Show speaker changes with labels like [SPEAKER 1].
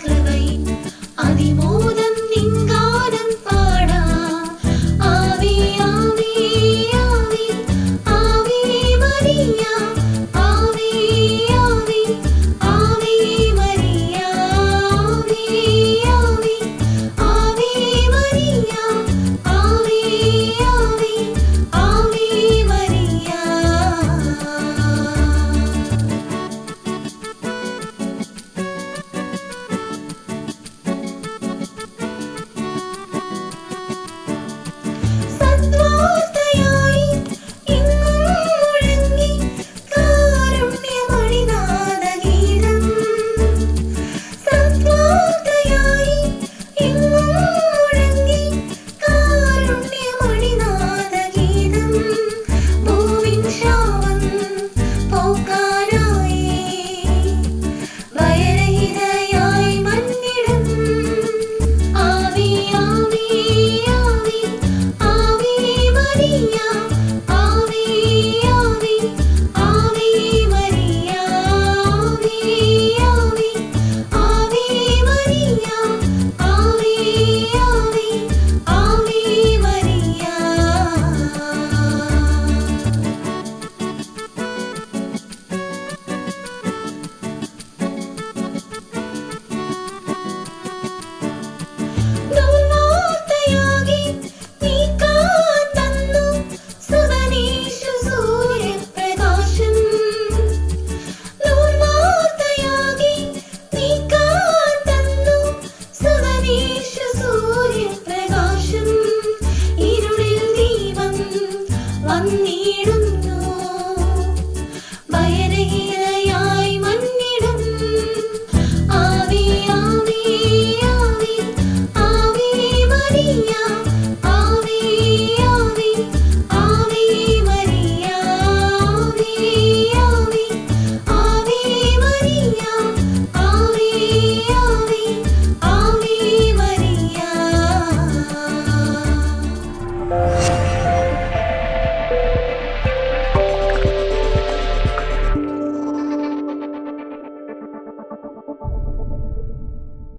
[SPEAKER 1] சகலவை அதிமோ You. സൂര്യപ്രകാശം ഇരുളിൽ ദീപം വന്നിടും